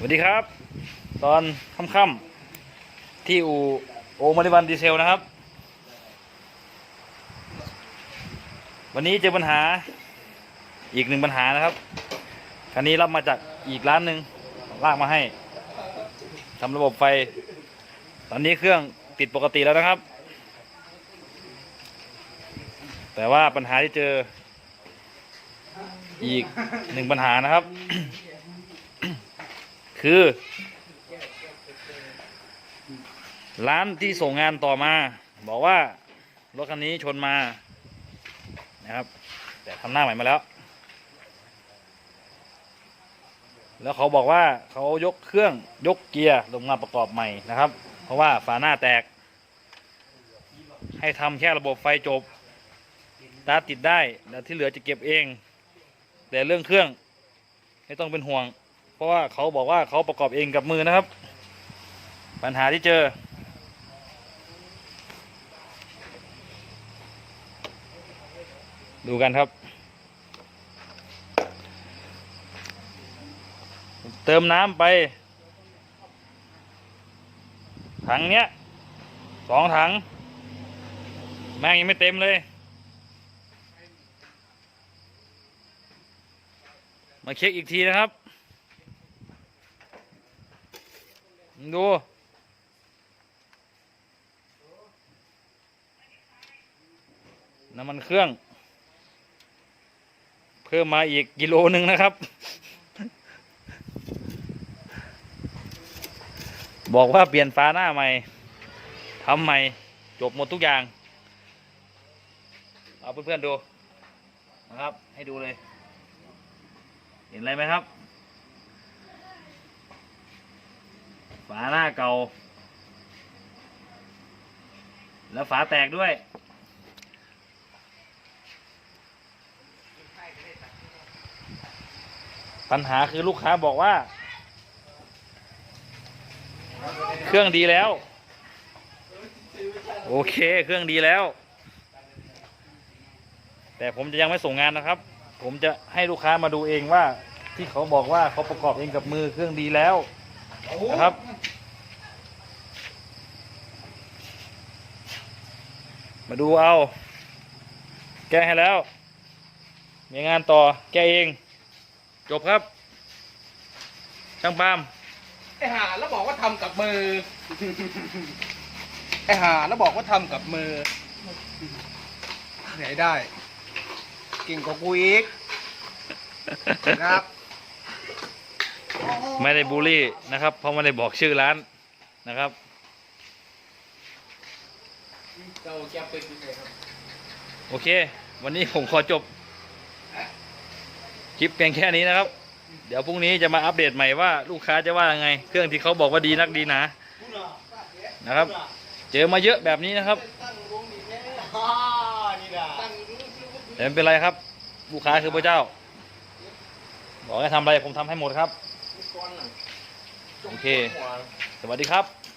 สวัสดีครับ ตอนค่ำๆที่อูโอมาริวันดีเซลนะครับ วันนี้เจอปัญหาอีกหนึ่งปัญหานะครับคันนี้รับมาจากอีกร้านหนึ่งลากมาให้ทำระบบไฟ ตอนนี้เครื่องติดปกติแล้วนะครับ แต่ว่าปัญหาที่เจออีกหนึ่งปัญหานะครับ คือ ร้านที่ส่งงานต่อมา บอกว่ารถคันนี้ชนมานะครับ แต่ทำหน้าใหม่มาแล้ว แล้วเขาบอกว่าเขายกเครื่องยกเกียร์ลงมาประกอบใหม่นะครับ เพราะว่าฝาหน้าแตก ให้ทำแค่ระบบไฟจบตาติดได้แล้วที่เหลือจะเก็บเอง แต่เรื่องเครื่อง ไม่ต้องเป็นห่วง เพราะว่าเขาบอกว่าเขาประกอบเองกับมือนะครับ ปัญหาที่เจอ ดูกันครับ เติมน้ำไป ถังเนี้ยสองถัง แม่งยังไม่เต็มเลยมาเช็คอีกทีนะครับ ดูน้ำมันเครื่อง เพิ่มมาอีกกิโลหนึ่งนะครับ บอกว่าเปลี่ยนฟ้าหน้าใหม่ทำใหม่ จบหมดทุกอย่าง เอาเพื่อนๆดูนะครับ ให้ดูเลย เห็นอะไรไหมครับ ฝาหน้าเก่า แล้วฝาแตกด้วย ปัญหาคือลูกค้าบอกว่า เครื่องดีแล้ว โอเค เครื่องดีแล้ว แต่ผมจะยังไม่ส่งงานนะครับ ผมจะให้ลูกค้ามาดูเองว่าที่เขาบอกว่าเขาประกอบเองกับมือเครื่องดีแล้ว นะครับ มาดูเอา แก้ให้แล้ว มีงานต่อแก้เอง จบครับ ช่างปาล์มไอหาแล้วบอกว่าทำกับมือ ไอหาแล้วบอกว่าทำกับมือไหนได้ เก่งกว่ากูอีกนะครับ ไม่ได้บูลลี่นะครับ เพราะไม่ได้บอกชื่อร้านนะครับเราแก้เป็นยังไงครับโอเค วันนี้ผมขอจบ คลิปเพียงแค่นี้นะครับ เดี๋ยวพรุ่งนี้จะมาอัปเดตใหม่ว่าลูกค้าจะว่ายังไง เครื่องที่เขาบอกว่าดีนักดีหนานะครับ เจอมาเยอะแบบนี้นะครับแต่ไม่เป็นไรครับ ลูกค้าคือพระเจ้า บอกให้ทำอะไรผมทำให้หมดครับ โอเค สวัสดีครับ